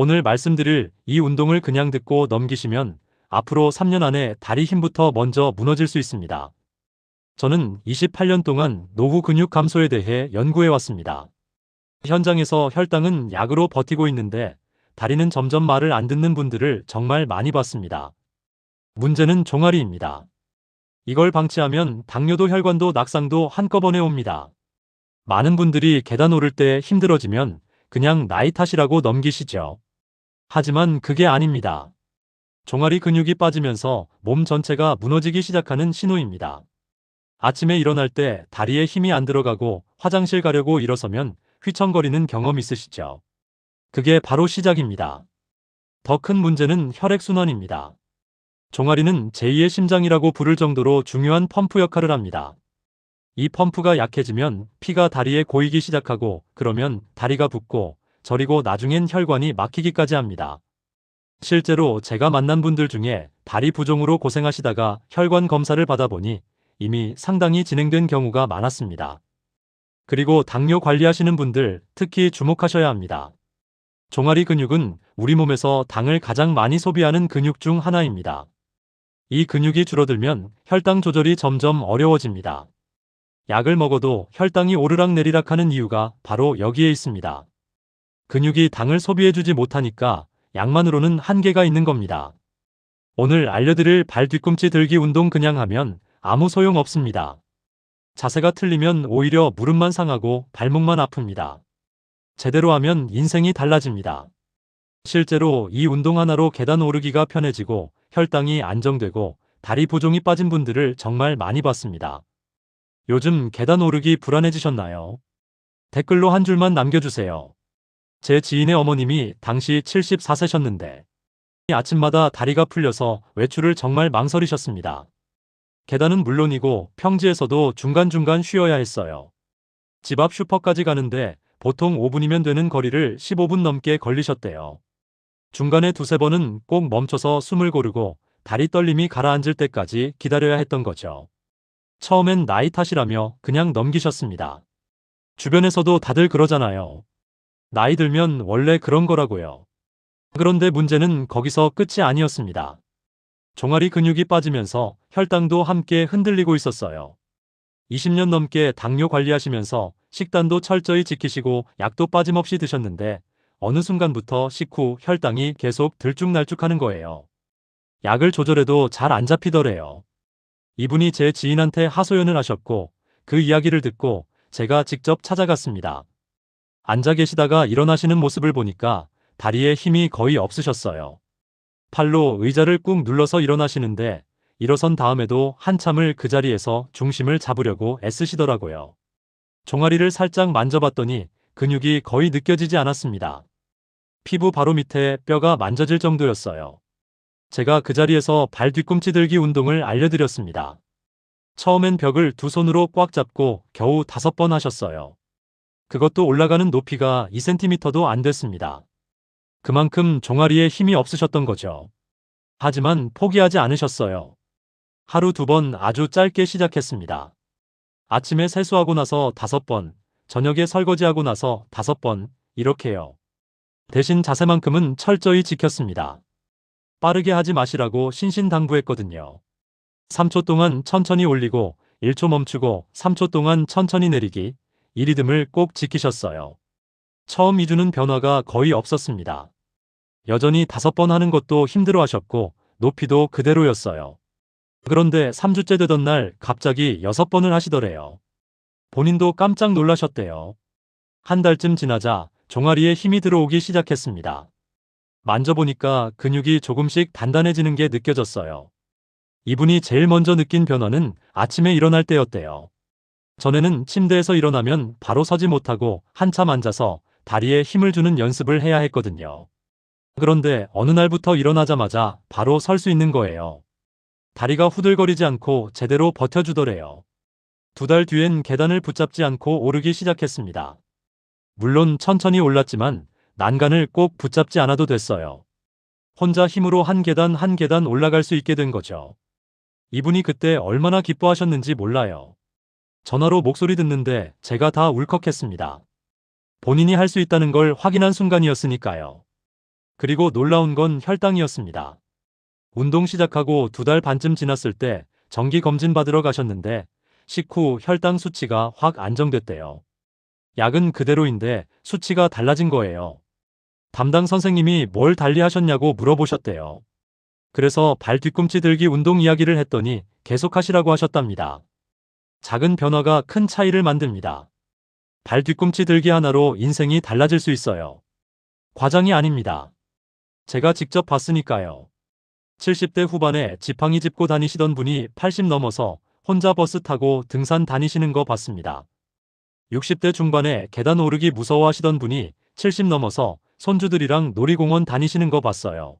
오늘 말씀드릴 이 운동을 그냥 듣고 넘기시면 앞으로 3년 안에 다리 힘부터 먼저 무너질 수 있습니다. 저는 28년 동안 노후 근육 감소에 대해 연구해 왔습니다. 현장에서 혈당은 약으로 버티고 있는데 다리는 점점 말을 안 듣는 분들을 정말 많이 봤습니다. 문제는 종아리입니다. 이걸 방치하면 당뇨도 혈관도 낙상도 한꺼번에 옵니다. 많은 분들이 계단 오를 때 힘들어지면 그냥 나이 탓이라고 넘기시죠. 하지만 그게 아닙니다. 종아리 근육이 빠지면서 몸 전체가 무너지기 시작하는 신호입니다. 아침에 일어날 때 다리에 힘이 안 들어가고 화장실 가려고 일어서면 휘청거리는 경험 있으시죠? 그게 바로 시작입니다. 더 큰 문제는 혈액순환입니다. 종아리는 제2의 심장이라고 부를 정도로 중요한 펌프 역할을 합니다. 이 펌프가 약해지면 피가 다리에 고이기 시작하고 그러면 다리가 붓고 저리고 나중엔 혈관이 막히기까지 합니다. 실제로 제가 만난 분들 중에 다리 부종으로 고생하시다가 혈관 검사를 받아보니 이미 상당히 진행된 경우가 많았습니다. 그리고 당뇨 관리하시는 분들 특히 주목하셔야 합니다. 종아리 근육은 우리 몸에서 당을 가장 많이 소비하는 근육 중 하나입니다. 이 근육이 줄어들면 혈당 조절이 점점 어려워집니다. 약을 먹어도 혈당이 오르락 내리락 하는 이유가 바로 여기에 있습니다. 근육이 당을 소비해주지 못하니까 약만으로는 한계가 있는 겁니다. 오늘 알려드릴 발 뒤꿈치 들기 운동 그냥 하면 아무 소용 없습니다. 자세가 틀리면 오히려 무릎만 상하고 발목만 아픕니다. 제대로 하면 인생이 달라집니다. 실제로 이 운동 하나로 계단 오르기가 편해지고 혈당이 안정되고 다리 부종이 빠진 분들을 정말 많이 봤습니다. 요즘 계단 오르기 불안해지셨나요? 댓글로 한 줄만 남겨주세요. 제 지인의 어머님이 당시 74세셨는데 아침마다 다리가 풀려서 외출을 정말 망설이셨습니다. 계단은 물론이고 평지에서도 중간중간 쉬어야 했어요. 집 앞 슈퍼까지 가는데 보통 5분이면 되는 거리를 15분 넘게 걸리셨대요. 중간에 두세 번은 꼭 멈춰서 숨을 고르고 다리 떨림이 가라앉을 때까지 기다려야 했던 거죠. 처음엔 나이 탓이라며 그냥 넘기셨습니다. 주변에서도 다들 그러잖아요. 나이 들면 원래 그런 거라고요. 그런데 문제는 거기서 끝이 아니었습니다. 종아리 근육이 빠지면서 혈당도 함께 흔들리고 있었어요. 20년 넘게 당뇨 관리하시면서 식단도 철저히 지키시고 약도 빠짐없이 드셨는데 어느 순간부터 식후 혈당이 계속 들쭉날쭉하는 거예요. 약을 조절해도 잘 안 잡히더래요. 이분이 제 지인한테 하소연을 하셨고 그 이야기를 듣고 제가 직접 찾아갔습니다. 앉아 계시다가 일어나시는 모습을 보니까 다리에 힘이 거의 없으셨어요. 팔로 의자를 꾹 눌러서 일어나시는데 일어선 다음에도 한참을 그 자리에서 중심을 잡으려고 애쓰시더라고요. 종아리를 살짝 만져봤더니 근육이 거의 느껴지지 않았습니다. 피부 바로 밑에 뼈가 만져질 정도였어요. 제가 그 자리에서 발 뒤꿈치 들기 운동을 알려드렸습니다. 처음엔 벽을 두 손으로 꽉 잡고 겨우 다섯 번 하셨어요. 그것도 올라가는 높이가 2cm도 안 됐습니다. 그만큼 종아리에 힘이 없으셨던 거죠. 하지만 포기하지 않으셨어요. 하루 두 번 아주 짧게 시작했습니다. 아침에 세수하고 나서 다섯 번, 저녁에 설거지하고 나서 다섯 번, 이렇게요. 대신 자세만큼은 철저히 지켰습니다. 빠르게 하지 마시라고 신신당부했거든요. 3초 동안 천천히 올리고 1초 멈추고 3초 동안 천천히 내리기, 이 리듬을 꼭 지키셨어요. 처음 2주는 변화가 거의 없었습니다. 여전히 다섯 번 하는 것도 힘들어 하셨고 높이도 그대로였어요. 그런데 3주째 되던 날 갑자기 6번을 하시더래요. 본인도 깜짝 놀라셨대요. 한 달쯤 지나자 종아리에 힘이 들어오기 시작했습니다. 만져보니까 근육이 조금씩 단단해지는 게 느껴졌어요. 이분이 제일 먼저 느낀 변화는 아침에 일어날 때였대요. 전에는 침대에서 일어나면 바로 서지 못하고 한참 앉아서 다리에 힘을 주는 연습을 해야 했거든요. 그런데 어느 날부터 일어나자마자 바로 설 수 있는 거예요. 다리가 후들거리지 않고 제대로 버텨주더래요. 두 달 뒤엔 계단을 붙잡지 않고 오르기 시작했습니다. 물론 천천히 올랐지만 난간을 꼭 붙잡지 않아도 됐어요. 혼자 힘으로 한 계단 한 계단 올라갈 수 있게 된 거죠. 이분이 그때 얼마나 기뻐하셨는지 몰라요. 전화로 목소리 듣는데 제가 다 울컥했습니다. 본인이 할 수 있다는 걸 확인한 순간이었으니까요. 그리고 놀라운 건 혈당이었습니다. 운동 시작하고 두 달 반쯤 지났을 때 정기 검진 받으러 가셨는데 식후 혈당 수치가 확 안정됐대요. 약은 그대로인데 수치가 달라진 거예요. 담당 선생님이 뭘 달리 하셨냐고 물어보셨대요. 그래서 발 뒤꿈치 들기 운동 이야기를 했더니 계속 하시라고 하셨답니다. 작은 변화가 큰 차이를 만듭니다. 발 뒤꿈치 들기 하나로 인생이 달라질 수 있어요. 과장이 아닙니다. 제가 직접 봤으니까요. 70대 후반에 지팡이 짚고 다니시던 분이 80 넘어서 혼자 버스 타고 등산 다니시는 거 봤습니다. 60대 중반에 계단 오르기 무서워하시던 분이 70 넘어서 손주들이랑 놀이공원 다니시는 거 봤어요.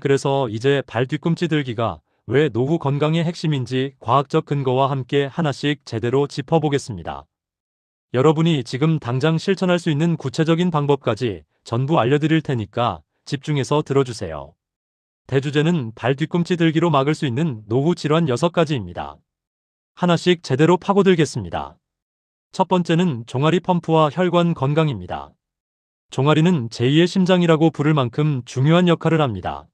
그래서 이제 발 뒤꿈치 들기가 왜 노후 건강의 핵심인지 과학적 근거와 함께 하나씩 제대로 짚어보겠습니다. 여러분이 지금 당장 실천할 수 있는 구체적인 방법까지 전부 알려드릴 테니까 집중해서 들어주세요. 대주제는 발 뒤꿈치 들기로 막을 수 있는 노후 질환 6가지입니다. 하나씩 제대로 파고들겠습니다. 첫 번째는 종아리 펌프와 혈관 건강입니다. 종아리는 제2의 심장이라고 부를 만큼 중요한 역할을 합니다.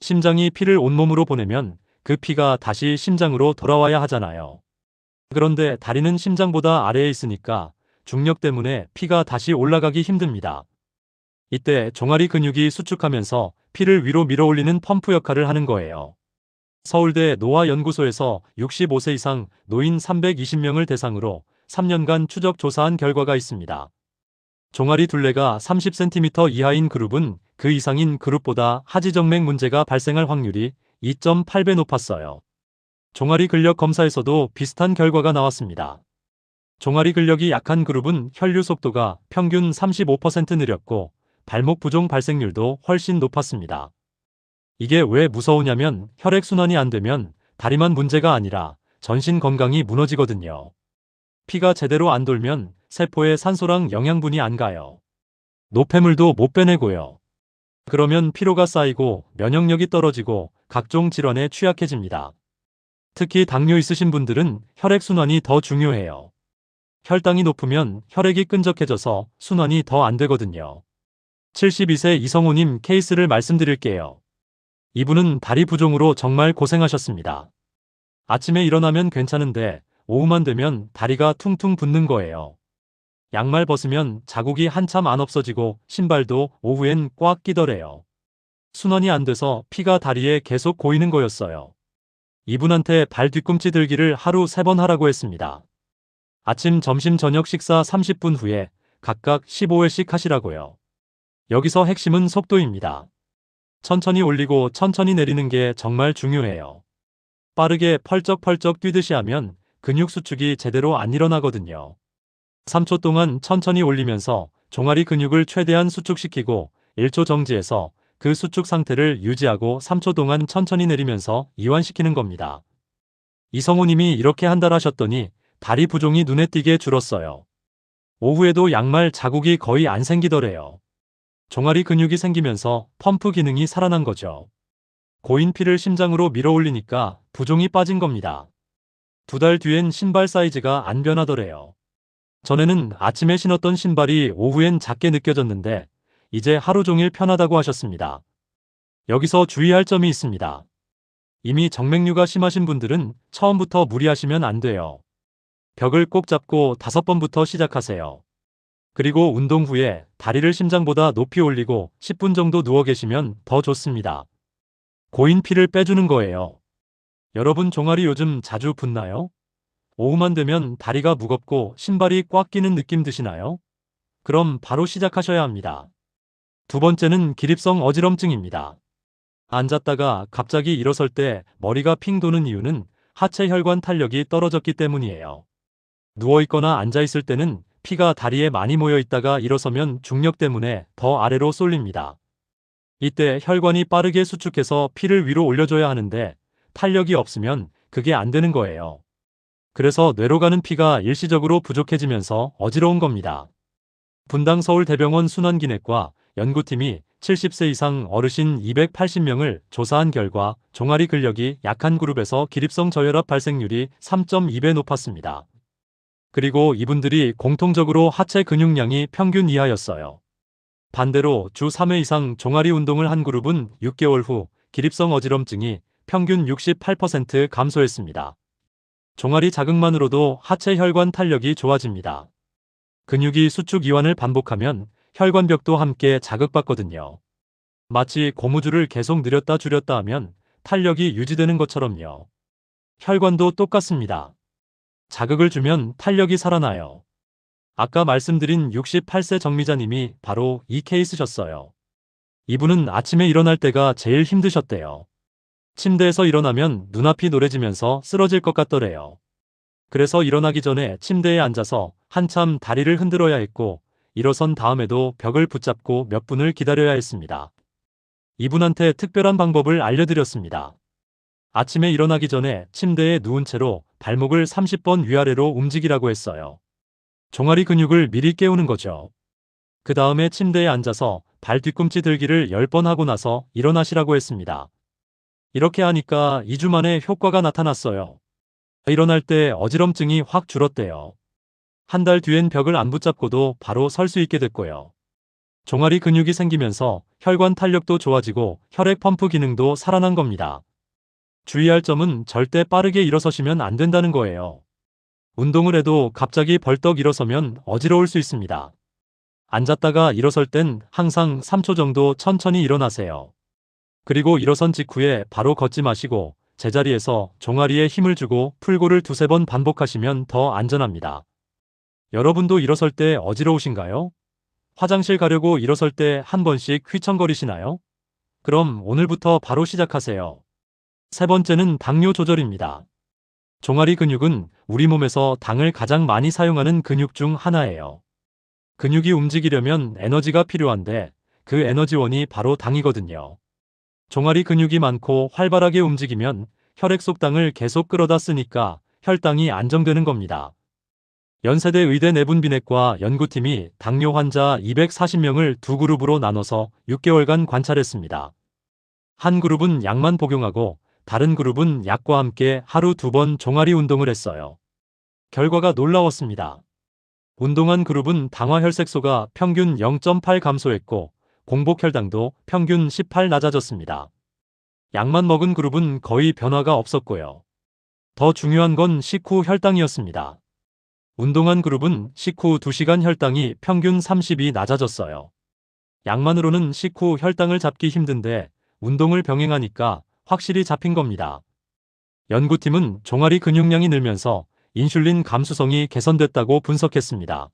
심장이 피를 온몸으로 보내면 그 피가 다시 심장으로 돌아와야 하잖아요. 그런데 다리는 심장보다 아래에 있으니까 중력 때문에 피가 다시 올라가기 힘듭니다. 이때 종아리 근육이 수축하면서 피를 위로 밀어올리는 펌프 역할을 하는 거예요. 서울대 노화연구소에서 65세 이상 노인 320명을 대상으로 3년간 추적 조사한 결과가 있습니다. 종아리 둘레가 30cm 이하인 그룹은 그 이상인 그룹보다 하지정맥 문제가 발생할 확률이 2.8배 높았어요. 종아리 근력 검사에서도 비슷한 결과가 나왔습니다. 종아리 근력이 약한 그룹은 혈류 속도가 평균 35% 느렸고 발목 부종 발생률도 훨씬 높았습니다. 이게 왜 무서우냐면 혈액순환이 안 되면 다리만 문제가 아니라 전신 건강이 무너지거든요. 피가 제대로 안 돌면 세포에 산소랑 영양분이 안 가요. 노폐물도 못 빼내고요. 그러면 피로가 쌓이고 면역력이 떨어지고 각종 질환에 취약해집니다. 특히 당뇨 있으신 분들은 혈액순환이 더 중요해요. 혈당이 높으면 혈액이 끈적해져서 순환이 더 안 되거든요. 72세 이성우님 케이스를 말씀드릴게요. 이분은 다리 부종으로 정말 고생하셨습니다. 아침에 일어나면 괜찮은데 오후만 되면 다리가 퉁퉁 붓는 거예요. 양말 벗으면 자국이 한참 안 없어지고 신발도 오후엔 꽉 끼더래요. 순환이 안 돼서 피가 다리에 계속 고이는 거였어요. 이분한테 발 뒤꿈치 들기를 하루 3번 하라고 했습니다. 아침, 점심, 저녁 식사 30분 후에 각각 15회씩 하시라고요. 여기서 핵심은 속도입니다. 천천히 올리고 천천히 내리는 게 정말 중요해요. 빠르게 펄쩍펄쩍 뛰듯이 하면 근육 수축이 제대로 안 일어나거든요. 3초 동안 천천히 올리면서 종아리 근육을 최대한 수축시키고 1초 정지해서 그 수축 상태를 유지하고 3초 동안 천천히 내리면서 이완시키는 겁니다. 이성우님이 이렇게 한 달 하셨더니 다리 부종이 눈에 띄게 줄었어요. 오후에도 양말 자국이 거의 안 생기더래요. 종아리 근육이 생기면서 펌프 기능이 살아난 거죠. 고인 피를 심장으로 밀어 올리니까 부종이 빠진 겁니다. 두 달 뒤엔 신발 사이즈가 안 변하더래요. 전에는 아침에 신었던 신발이 오후엔 작게 느껴졌는데 이제 하루 종일 편하다고 하셨습니다. 여기서 주의할 점이 있습니다. 이미 정맥류가 심하신 분들은 처음부터 무리하시면 안 돼요. 벽을 꼭 잡고 다섯 번부터 시작하세요. 그리고 운동 후에 다리를 심장보다 높이 올리고 10분 정도 누워 계시면 더 좋습니다. 고인 피를 빼주는 거예요. 여러분 종아리 요즘 자주 붓나요? 오후만 되면 다리가 무겁고 신발이 꽉 끼는 느낌 드시나요? 그럼 바로 시작하셔야 합니다. 두 번째는 기립성 어지럼증입니다. 앉았다가 갑자기 일어설 때 머리가 핑 도는 이유는 하체 혈관 탄력이 떨어졌기 때문이에요. 누워있거나 앉아있을 때는 피가 다리에 많이 모여 있다가 일어서면 중력 때문에 더 아래로 쏠립니다. 이때 혈관이 빠르게 수축해서 피를 위로 올려줘야 하는데 탄력이 없으면 그게 안 되는 거예요. 그래서 뇌로 가는 피가 일시적으로 부족해지면서 어지러운 겁니다. 분당 서울대병원 순환기내과 연구팀이 70세 이상 어르신 280명을 조사한 결과 종아리 근력이 약한 그룹에서 기립성 저혈압 발생률이 3.2배 높았습니다. 그리고 이분들이 공통적으로 하체 근육량이 평균 이하였어요. 반대로 주 3회 이상 종아리 운동을 한 그룹은 6개월 후 기립성 어지럼증이 평균 68% 감소했습니다. 종아리 자극만으로도 하체 혈관 탄력이 좋아집니다. 근육이 수축 이완을 반복하면 혈관벽도 함께 자극받거든요. 마치 고무줄을 계속 늘렸다 줄였다 하면 탄력이 유지되는 것처럼요. 혈관도 똑같습니다. 자극을 주면 탄력이 살아나요. 아까 말씀드린 68세 정미자님이 바로 이 케이스셨어요. 이분은 아침에 일어날 때가 제일 힘드셨대요. 침대에서 일어나면 눈앞이 노래지면서 쓰러질 것 같더래요. 그래서 일어나기 전에 침대에 앉아서 한참 다리를 흔들어야 했고 일어선 다음에도 벽을 붙잡고 몇 분을 기다려야 했습니다. 이분한테 특별한 방법을 알려드렸습니다. 아침에 일어나기 전에 침대에 누운 채로 발목을 30번 위아래로 움직이라고 했어요. 종아리 근육을 미리 깨우는 거죠. 그 다음에 침대에 앉아서 발 뒤꿈치 들기를 10번 하고 나서 일어나시라고 했습니다. 이렇게 하니까 2주 만에 효과가 나타났어요. 일어날 때 어지럼증이 확 줄었대요. 한 달 뒤엔 벽을 안 붙잡고도 바로 설 수 있게 됐고요. 종아리 근육이 생기면서 혈관 탄력도 좋아지고 혈액 펌프 기능도 살아난 겁니다. 주의할 점은 절대 빠르게 일어서시면 안 된다는 거예요. 운동을 해도 갑자기 벌떡 일어서면 어지러울 수 있습니다. 앉았다가 일어설 땐 항상 3초 정도 천천히 일어나세요. 그리고 일어선 직후에 바로 걷지 마시고 제자리에서 종아리에 힘을 주고 풀고를 두세 번 반복하시면 더 안전합니다. 여러분도 일어설 때 어지러우신가요? 화장실 가려고 일어설 때 한 번씩 휘청거리시나요? 그럼 오늘부터 바로 시작하세요. 세 번째는 당뇨 조절입니다. 종아리 근육은 우리 몸에서 당을 가장 많이 사용하는 근육 중 하나예요. 근육이 움직이려면 에너지가 필요한데 그 에너지원이 바로 당이거든요. 종아리 근육이 많고 활발하게 움직이면 혈액 속 당을 계속 끌어다 쓰니까 혈당이 안정되는 겁니다. 연세대 의대 내분비내과 연구팀이 당뇨 환자 240명을 두 그룹으로 나눠서 6개월간 관찰했습니다. 한 그룹은 약만 복용하고 다른 그룹은 약과 함께 하루 두 번 종아리 운동을 했어요. 결과가 놀라웠습니다. 운동한 그룹은 당화혈색소가 평균 0.8 감소했고 공복혈당도 평균 18 낮아졌습니다. 약만 먹은 그룹은 거의 변화가 없었고요. 더 중요한 건 식후 혈당이었습니다. 운동한 그룹은 식후 2시간 혈당이 평균 30이 낮아졌어요. 약만으로는 식후 혈당을 잡기 힘든데 운동을 병행하니까 확실히 잡힌 겁니다. 연구팀은 종아리 근육량이 늘면서 인슐린 감수성이 개선됐다고 분석했습니다.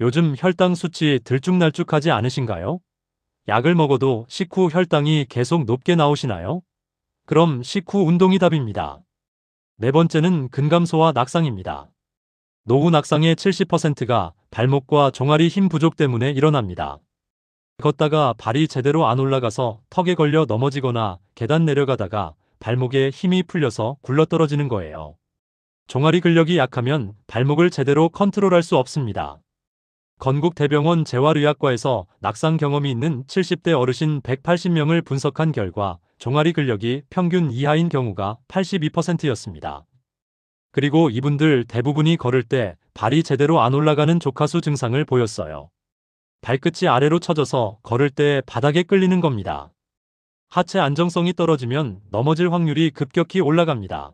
요즘 혈당 수치 들쭉날쭉하지 않으신가요? 약을 먹어도 식후 혈당이 계속 높게 나오시나요? 그럼 식후 운동이 답입니다. 네 번째는 근감소와 낙상입니다. 노후 낙상의 70%가 발목과 종아리 힘 부족 때문에 일어납니다. 걷다가 발이 제대로 안 올라가서 턱에 걸려 넘어지거나 계단 내려가다가 발목에 힘이 풀려서 굴러떨어지는 거예요. 종아리 근력이 약하면 발목을 제대로 컨트롤할 수 없습니다. 건국대병원 재활의학과에서 낙상 경험이 있는 70대 어르신 180명을 분석한 결과 종아리 근력이 평균 이하인 경우가 82%였습니다. 그리고 이분들 대부분이 걸을 때 발이 제대로 안 올라가는 조카수 증상을 보였어요. 발끝이 아래로 처져서 걸을 때 바닥에 끌리는 겁니다. 하체 안정성이 떨어지면 넘어질 확률이 급격히 올라갑니다.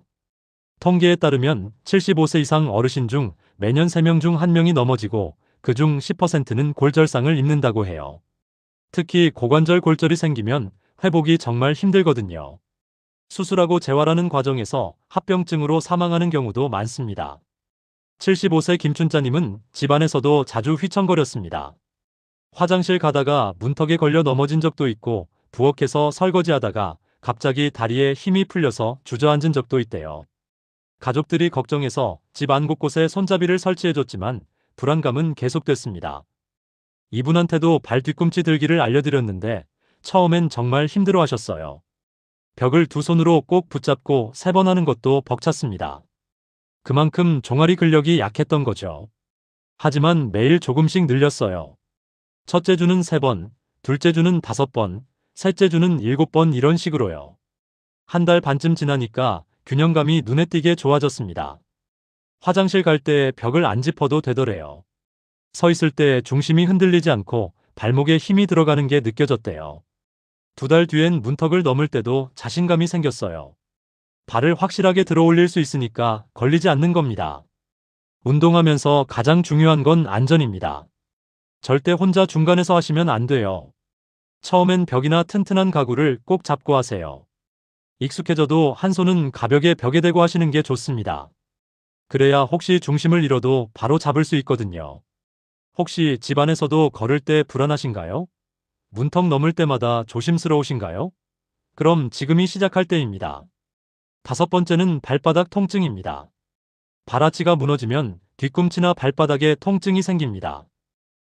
통계에 따르면 75세 이상 어르신 중 매년 3명 중 1명이 넘어지고 그중 10%는 골절상을 입는다고 해요. 특히 고관절 골절이 생기면 회복이 정말 힘들거든요. 수술하고 재활하는 과정에서 합병증으로 사망하는 경우도 많습니다. 75세 김춘자님은 집안에서도 자주 휘청거렸습니다. 화장실 가다가 문턱에 걸려 넘어진 적도 있고 부엌에서 설거지하다가 갑자기 다리에 힘이 풀려서 주저앉은 적도 있대요. 가족들이 걱정해서 집 안 곳곳에 손잡이를 설치해줬지만 불안감은 계속됐습니다. 이분한테도 발 뒤꿈치 들기를 알려드렸는데 처음엔 정말 힘들어 하셨어요. 벽을 두 손으로 꼭 붙잡고 세 번 하는 것도 벅찼습니다. 그만큼 종아리 근력이 약했던 거죠. 하지만 매일 조금씩 늘렸어요. 첫째 주는 3번, 둘째 주는 5번, 셋째 주는 7번 이런 식으로요. 한 달 반쯤 지나니까 균형감이 눈에 띄게 좋아졌습니다. 화장실 갈 때 벽을 안 짚어도 되더래요. 서 있을 때 중심이 흔들리지 않고 발목에 힘이 들어가는 게 느껴졌대요. 두 달 뒤엔 문턱을 넘을 때도 자신감이 생겼어요. 발을 확실하게 들어 올릴 수 있으니까 걸리지 않는 겁니다. 운동하면서 가장 중요한 건 안전입니다. 절대 혼자 중간에서 하시면 안 돼요. 처음엔 벽이나 튼튼한 가구를 꼭 잡고 하세요. 익숙해져도 한 손은 가볍게 벽에 대고 하시는 게 좋습니다. 그래야 혹시 중심을 잃어도 바로 잡을 수 있거든요. 혹시 집안에서도 걸을 때 불안하신가요? 문턱 넘을 때마다 조심스러우신가요? 그럼 지금이 시작할 때입니다. 다섯 번째는 발바닥 통증입니다. 발아치가 무너지면 뒤꿈치나 발바닥에 통증이 생깁니다.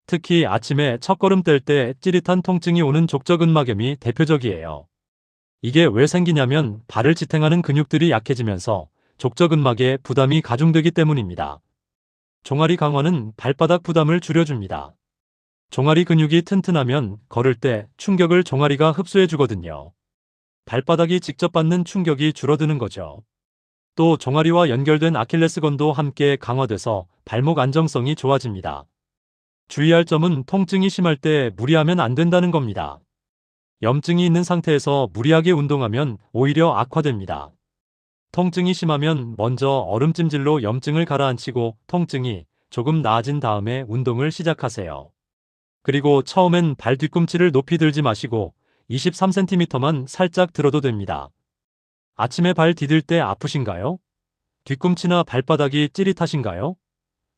특히 아침에 첫걸음 뗄 때 찌릿한 통증이 오는 족저근막염이 대표적이에요. 이게 왜 생기냐면 발을 지탱하는 근육들이 약해지면서 족저근막에 부담이 가중되기 때문입니다. 종아리 강화는 발바닥 부담을 줄여줍니다. 종아리 근육이 튼튼하면 걸을 때 충격을 종아리가 흡수해 주거든요. 발바닥이 직접 받는 충격이 줄어드는 거죠. 또 종아리와 연결된 아킬레스건도 함께 강화돼서 발목 안정성이 좋아집니다. 주의할 점은 통증이 심할 때 무리하면 안 된다는 겁니다. 염증이 있는 상태에서 무리하게 운동하면 오히려 악화됩니다. 통증이 심하면 먼저 얼음찜질로 염증을 가라앉히고 통증이 조금 나아진 다음에 운동을 시작하세요. 그리고 처음엔 발 뒤꿈치를 높이 들지 마시고 23cm만 살짝 들어도 됩니다. 아침에 발 디딜 때 아프신가요? 뒤꿈치나 발바닥이 찌릿하신가요?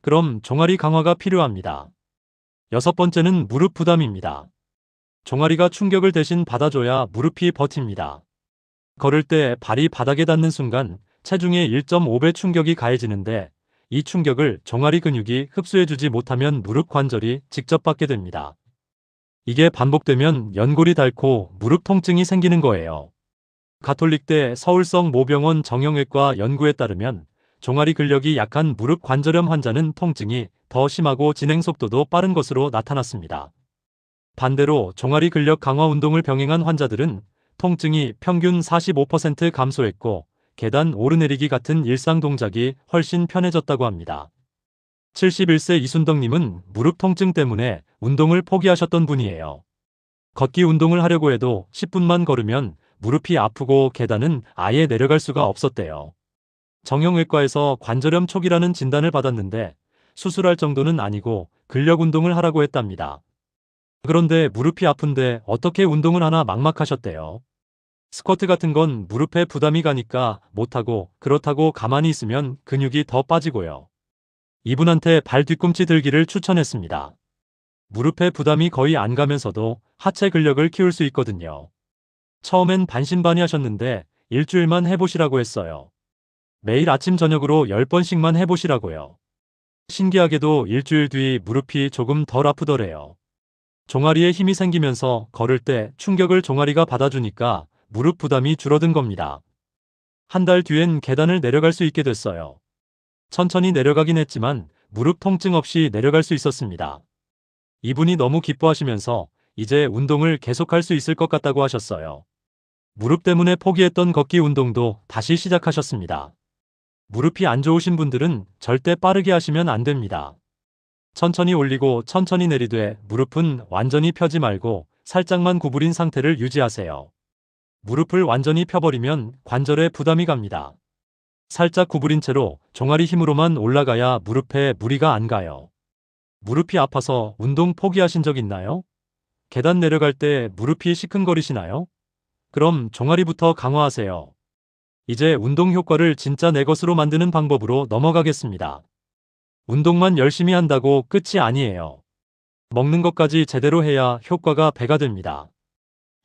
그럼 종아리 강화가 필요합니다. 여섯 번째는 무릎 부담입니다. 종아리가 충격을 대신 받아줘야 무릎이 버팁니다. 걸을 때 발이 바닥에 닿는 순간 체중의 1.5배 충격이 가해지는데 이 충격을 종아리 근육이 흡수해주지 못하면 무릎 관절이 직접 받게 됩니다. 이게 반복되면 연골이 닳고 무릎 통증이 생기는 거예요. 가톨릭대 서울성 모병원 정형외과 연구에 따르면 종아리 근력이 약한 무릎 관절염 환자는 통증이 더 심하고 진행 속도도 빠른 것으로 나타났습니다. 반대로 종아리 근력 강화 운동을 병행한 환자들은 통증이 평균 45% 감소했고 계단 오르내리기 같은 일상 동작이 훨씬 편해졌다고 합니다. 71세 이순덕님은 무릎 통증 때문에 운동을 포기하셨던 분이에요. 걷기 운동을 하려고 해도 10분만 걸으면 무릎이 아프고 계단은 아예 내려갈 수가 없었대요. 정형외과에서 관절염 초기라는 진단을 받았는데 수술할 정도는 아니고 근력 운동을 하라고 했답니다. 그런데 무릎이 아픈데 어떻게 운동을 하나 막막하셨대요. 스쿼트 같은 건 무릎에 부담이 가니까 못하고 그렇다고 가만히 있으면 근육이 더 빠지고요. 이분한테 발 뒤꿈치 들기를 추천했습니다. 무릎에 부담이 거의 안 가면서도 하체 근력을 키울 수 있거든요. 처음엔 반신반의 하셨는데 일주일만 해보시라고 했어요. 매일 아침 저녁으로 10번씩만 해보시라고요. 신기하게도 일주일 뒤 무릎이 조금 덜 아프더래요. 종아리에 힘이 생기면서 걸을 때 충격을 종아리가 받아주니까 무릎 부담이 줄어든 겁니다. 한 달 뒤엔 계단을 내려갈 수 있게 됐어요. 천천히 내려가긴 했지만 무릎 통증 없이 내려갈 수 있었습니다. 이분이 너무 기뻐하시면서 이제 운동을 계속할 수 있을 것 같다고 하셨어요. 무릎 때문에 포기했던 걷기 운동도 다시 시작하셨습니다. 무릎이 안 좋으신 분들은 절대 빠르게 하시면 안 됩니다. 천천히 올리고 천천히 내리되 무릎은 완전히 펴지 말고 살짝만 구부린 상태를 유지하세요. 무릎을 완전히 펴버리면 관절에 부담이 갑니다. 살짝 구부린 채로 종아리 힘으로만 올라가야 무릎에 무리가 안 가요. 무릎이 아파서 운동 포기하신 적 있나요? 계단 내려갈 때 무릎이 시큰거리시나요? 그럼 종아리부터 강화하세요. 이제 운동 효과를 진짜 내 것으로 만드는 방법으로 넘어가겠습니다. 운동만 열심히 한다고 끝이 아니에요. 먹는 것까지 제대로 해야 효과가 배가 됩니다.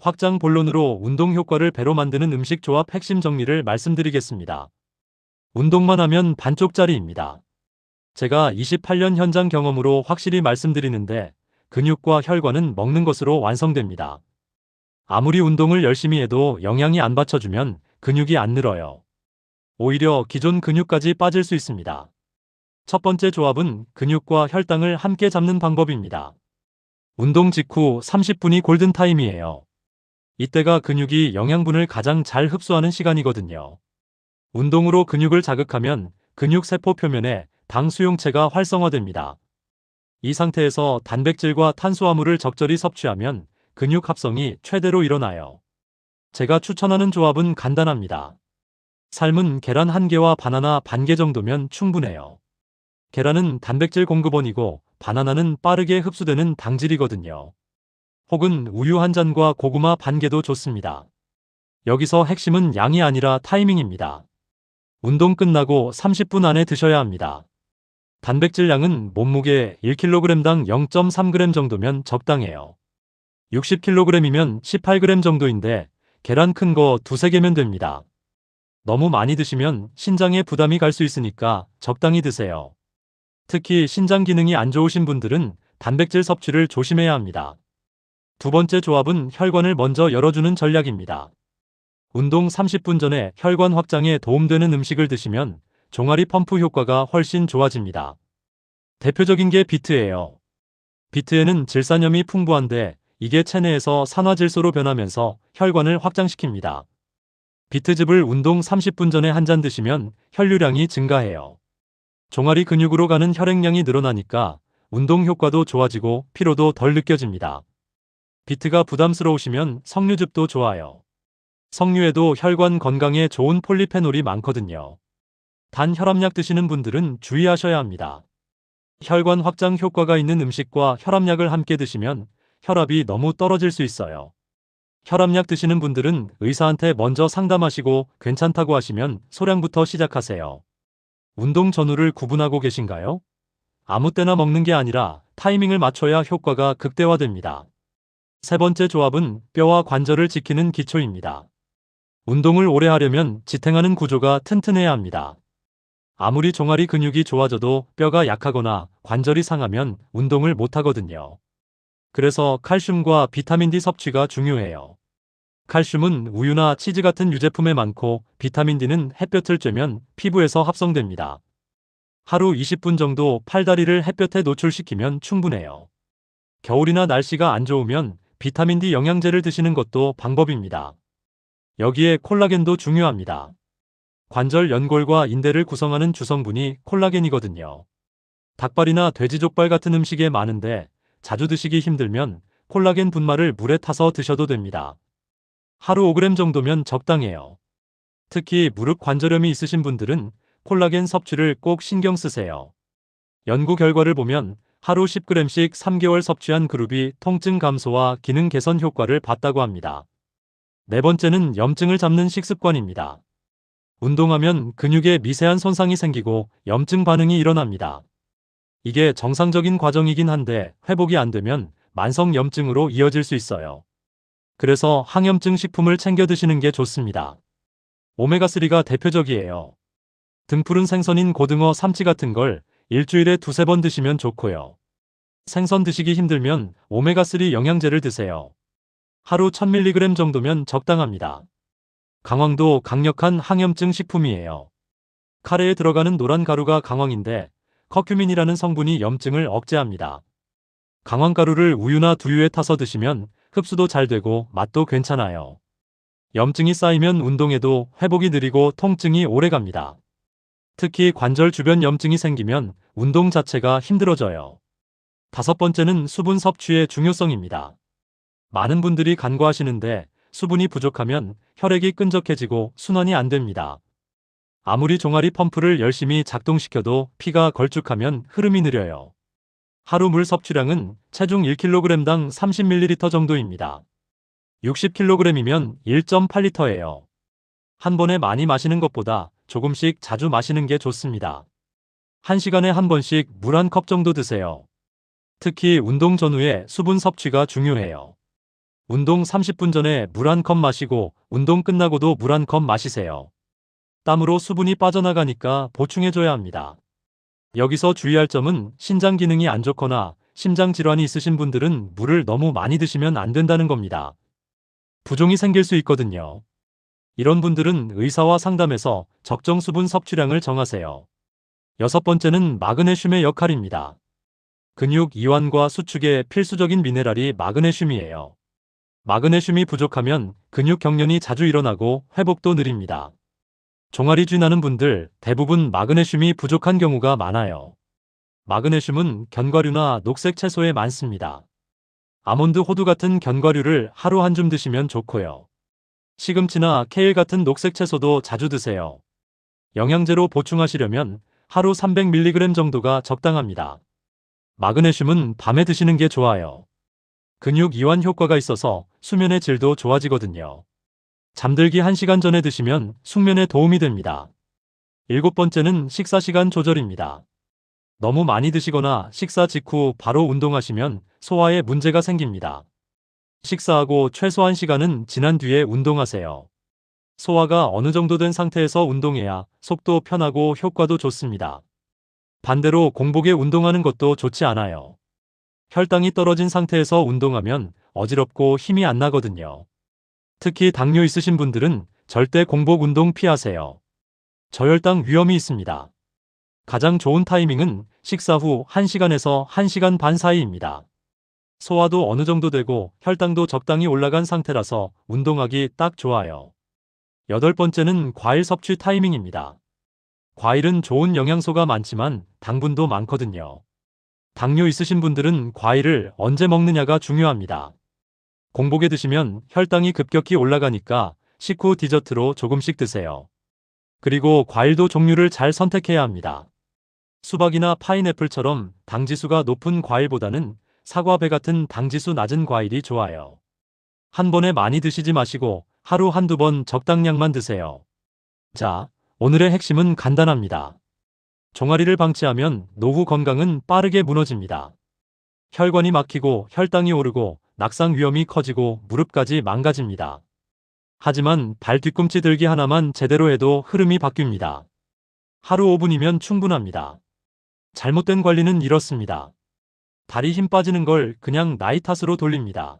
확장 본론으로 운동 효과를 배로 만드는 음식 조합 핵심 정리를 말씀드리겠습니다. 운동만 하면 반쪽짜리입니다. 제가 28년 현장 경험으로 확실히 말씀드리는데 근육과 혈관은 먹는 것으로 완성됩니다. 아무리 운동을 열심히 해도 영양이 안 받쳐주면 근육이 안 늘어요. 오히려 기존 근육까지 빠질 수 있습니다. 첫 번째 조합은 근육과 혈당을 함께 잡는 방법입니다. 운동 직후 30분이 골든타임이에요. 이때가 근육이 영양분을 가장 잘 흡수하는 시간이거든요. 운동으로 근육을 자극하면 근육 세포 표면에 당 수용체가 활성화됩니다. 이 상태에서 단백질과 탄수화물을 적절히 섭취하면 근육 합성이 최대로 일어나요. 제가 추천하는 조합은 간단합니다. 삶은 계란 1개와 바나나 반 개 정도면 충분해요. 계란은 단백질 공급원이고 바나나는 빠르게 흡수되는 당질이거든요. 혹은 우유 한 잔과 고구마 반 개도 좋습니다. 여기서 핵심은 양이 아니라 타이밍입니다. 운동 끝나고 30분 안에 드셔야 합니다. 단백질 양은 몸무게 1kg당 0.3g 정도면 적당해요. 60kg이면 18g 정도인데 계란 큰 거 두세 개면 됩니다. 너무 많이 드시면 신장에 부담이 갈 수 있으니까 적당히 드세요. 특히 신장 기능이 안 좋으신 분들은 단백질 섭취를 조심해야 합니다. 두 번째 조합은 혈관을 먼저 열어주는 전략입니다. 운동 30분 전에 혈관 확장에 도움되는 음식을 드시면 종아리 펌프 효과가 훨씬 좋아집니다. 대표적인 게 비트예요. 비트에는 질산염이 풍부한데 이게 체내에서 산화질소로 변하면서 혈관을 확장시킵니다. 비트즙을 운동 30분 전에 한 잔 드시면 혈류량이 증가해요. 종아리 근육으로 가는 혈액량이 늘어나니까 운동 효과도 좋아지고 피로도 덜 느껴집니다. 비트가 부담스러우시면 석류즙도 좋아요. 석류에도 혈관 건강에 좋은 폴리페놀이 많거든요. 단 혈압약 드시는 분들은 주의하셔야 합니다. 혈관 확장 효과가 있는 음식과 혈압약을 함께 드시면 혈압이 너무 떨어질 수 있어요. 혈압약 드시는 분들은 의사한테 먼저 상담하시고 괜찮다고 하시면 소량부터 시작하세요. 운동 전후를 구분하고 계신가요? 아무 때나 먹는 게 아니라 타이밍을 맞춰야 효과가 극대화됩니다. 세 번째 조합은 뼈와 관절을 지키는 기초입니다. 운동을 오래 하려면 지탱하는 구조가 튼튼해야 합니다. 아무리 종아리 근육이 좋아져도 뼈가 약하거나 관절이 상하면 운동을 못하거든요. 그래서 칼슘과 비타민 D 섭취가 중요해요. 칼슘은 우유나 치즈 같은 유제품에 많고 비타민 D는 햇볕을 쬐면 피부에서 합성됩니다. 하루 20분 정도 팔다리를 햇볕에 노출시키면 충분해요. 겨울이나 날씨가 안 좋으면 비타민 D 영양제를 드시는 것도 방법입니다. 여기에 콜라겐도 중요합니다. 관절 연골과 인대를 구성하는 주성분이 콜라겐이거든요. 닭발이나 돼지족발 같은 음식에 많은데 자주 드시기 힘들면 콜라겐 분말을 물에 타서 드셔도 됩니다. 하루 5g 정도면 적당해요. 특히 무릎 관절염이 있으신 분들은 콜라겐 섭취를 꼭 신경 쓰세요. 연구 결과를 보면 하루 10g씩 3개월 섭취한 그룹이 통증 감소와 기능 개선 효과를 봤다고 합니다. 네 번째는 염증을 잡는 식습관입니다. 운동하면 근육에 미세한 손상이 생기고 염증 반응이 일어납니다. 이게 정상적인 과정이긴 한데 회복이 안 되면 만성 염증으로 이어질 수 있어요. 그래서 항염증 식품을 챙겨 드시는 게 좋습니다. 오메가3가 대표적이에요. 등푸른 생선인 고등어, 삼치 같은 걸 일주일에 두세 번 드시면 좋고요. 생선 드시기 힘들면 오메가3 영양제를 드세요. 하루 1000mg 정도면 적당합니다. 강황도 강력한 항염증 식품이에요. 카레에 들어가는 노란 가루가 강황인데 커큐민이라는 성분이 염증을 억제합니다. 강황가루를 우유나 두유에 타서 드시면 흡수도 잘 되고 맛도 괜찮아요. 염증이 쌓이면 운동에도 회복이 느리고 통증이 오래 갑니다. 특히 관절 주변 염증이 생기면 운동 자체가 힘들어져요. 다섯 번째는 수분 섭취의 중요성입니다. 많은 분들이 간과하시는데 수분이 부족하면 혈액이 끈적해지고 순환이 안 됩니다. 아무리 종아리 펌프를 열심히 작동시켜도 피가 걸쭉하면 흐름이 느려요. 하루 물 섭취량은 체중 1kg당 30ml 정도입니다. 60kg이면 1.8리터예요. 한 번에 많이 마시는 것보다 조금씩 자주 마시는 게 좋습니다. 한 시간에 한 번씩 물 한 컵 정도 드세요. 특히 운동 전후에 수분 섭취가 중요해요. 운동 30분 전에 물 한 컵 마시고 운동 끝나고도 물 한 컵 마시세요. 땀으로 수분이 빠져나가니까 보충해줘야 합니다. 여기서 주의할 점은 신장 기능이 안 좋거나 심장 질환이 있으신 분들은 물을 너무 많이 드시면 안 된다는 겁니다. 부종이 생길 수 있거든요. 이런 분들은 의사와 상담해서 적정 수분 섭취량을 정하세요. 여섯 번째는 마그네슘의 역할입니다. 근육 이완과 수축에 필수적인 미네랄이 마그네슘이에요. 마그네슘이 부족하면 근육 경련이 자주 일어나고 회복도 느립니다. 종아리 쥐나는 분들 대부분 마그네슘이 부족한 경우가 많아요. 마그네슘은 견과류나 녹색 채소에 많습니다. 아몬드 호두 같은 견과류를 하루 한 줌 드시면 좋고요. 시금치나 케일 같은 녹색 채소도 자주 드세요. 영양제로 보충하시려면 하루 300mg 정도가 적당합니다. 마그네슘은 밤에 드시는 게 좋아요. 근육 이완 효과가 있어서 수면의 질도 좋아지거든요. 잠들기 1시간 전에 드시면 숙면에 도움이 됩니다. 일곱 번째는 식사 시간 조절입니다. 너무 많이 드시거나 식사 직후 바로 운동하시면 소화에 문제가 생깁니다. 식사하고 최소 1시간은 지난 뒤에 운동하세요. 소화가 어느 정도 된 상태에서 운동해야 속도 편하고 효과도 좋습니다. 반대로 공복에 운동하는 것도 좋지 않아요. 혈당이 떨어진 상태에서 운동하면 어지럽고 힘이 안 나거든요. 특히 당뇨 있으신 분들은 절대 공복 운동 피하세요. 저혈당 위험이 있습니다. 가장 좋은 타이밍은 식사 후 1시간에서 1시간 반 사이입니다. 소화도 어느 정도 되고 혈당도 적당히 올라간 상태라서 운동하기 딱 좋아요. 여덟 번째는 과일 섭취 타이밍입니다. 과일은 좋은 영양소가 많지만 당분도 많거든요. 당뇨 있으신 분들은 과일을 언제 먹느냐가 중요합니다. 공복에 드시면 혈당이 급격히 올라가니까 식후 디저트로 조금씩 드세요. 그리고 과일도 종류를 잘 선택해야 합니다. 수박이나 파인애플처럼 당지수가 높은 과일보다는 사과 배 같은 당지수 낮은 과일이 좋아요. 한 번에 많이 드시지 마시고 하루 한두 번 적당량만 드세요. 자, 오늘의 핵심은 간단합니다. 종아리를 방치하면 노후 건강은 빠르게 무너집니다. 혈관이 막히고 혈당이 오르고 낙상 위험이 커지고 무릎까지 망가집니다. 하지만 발 뒤꿈치 들기 하나만 제대로 해도 흐름이 바뀝니다. 하루 5분이면 충분합니다. 잘못된 관리는 이렇습니다. 다리 힘 빠지는 걸 그냥 나이 탓으로 돌립니다.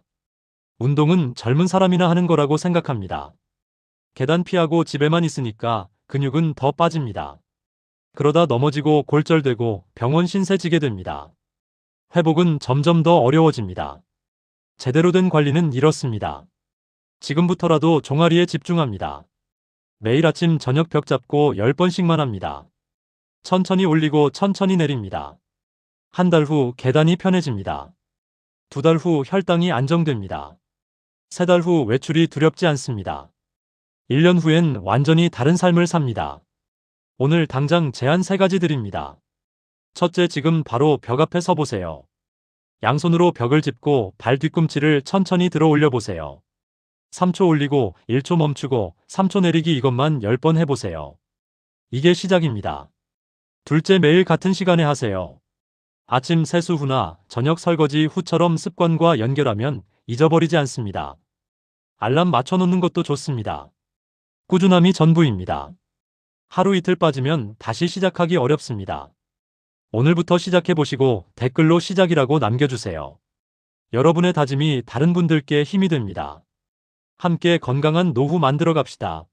운동은 젊은 사람이나 하는 거라고 생각합니다. 계단 피하고 집에만 있으니까 근육은 더 빠집니다. 그러다 넘어지고 골절되고 병원 신세 지게 됩니다. 회복은 점점 더 어려워집니다. 제대로 된 관리는 이렇습니다. 지금부터라도 종아리에 집중합니다. 매일 아침 저녁 벽 잡고 10번씩만 합니다. 천천히 올리고 천천히 내립니다. 한 달 후 계단이 편해집니다. 두 달 후 혈당이 안정됩니다. 세 달 후 외출이 두렵지 않습니다. 1년 후엔 완전히 다른 삶을 삽니다. 오늘 당장 제안 세 가지 드립니다. 첫째, 지금 바로 벽 앞에 서 보세요. 양손으로 벽을 짚고 발 뒤꿈치를 천천히 들어 올려 보세요. 3초 올리고 1초 멈추고 3초 내리기 이것만 10번 해보세요. 이게 시작입니다. 둘째, 매일 같은 시간에 하세요. 아침 세수 후나 저녁 설거지 후처럼 습관과 연결하면 잊어버리지 않습니다. 알람 맞춰놓는 것도 좋습니다. 꾸준함이 전부입니다. 하루 이틀 빠지면 다시 시작하기 어렵습니다. 오늘부터 시작해보시고 댓글로 시작이라고 남겨주세요. 여러분의 다짐이 다른 분들께 힘이 됩니다. 함께 건강한 노후 만들어 갑시다.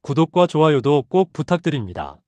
구독과 좋아요도 꼭 부탁드립니다.